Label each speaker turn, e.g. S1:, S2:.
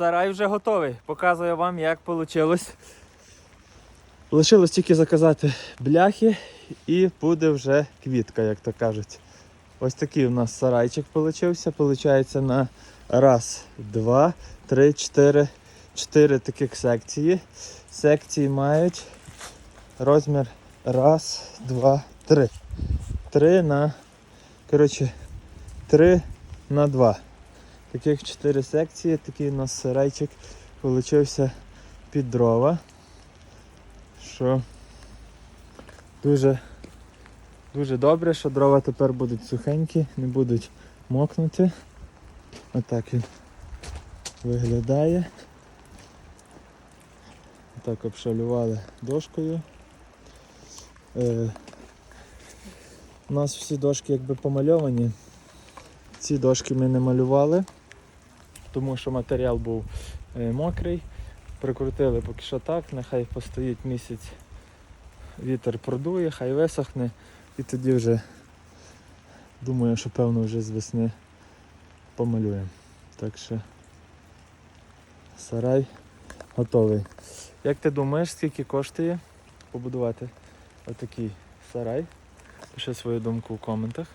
S1: сарай вже готовий. Показую вам, як вийшло. Лишилось тільки заказати бляхи і буде вже квітка, як то кажуть. Ось такий у нас сарайчик получився. Получається на раз, два, три, чотири. Чотири таких секції. Секції мають розмір раз, два, три. Три на. Коротше, три на два. Таких чотири секції, такий у нас сарайчик получився під дрова. Що дуже, дуже добре, що дрова тепер будуть сухенькі, не будуть мокнути. Отак він виглядає. Так обшалювали дошкою. Е, у нас всі дошки якби помальовані. Ці дошки ми не малювали, тому що матеріал був е, мокрий. Прикрутили поки що так, нехай постоїть місяць, вітер продує, хай висохне і тоді вже думаю, що певно вже з весни помалюємо. Так що сарай готовий. Як ти думаєш, скільки коштує побудувати отакий сарай? Пиши свою думку у коментах.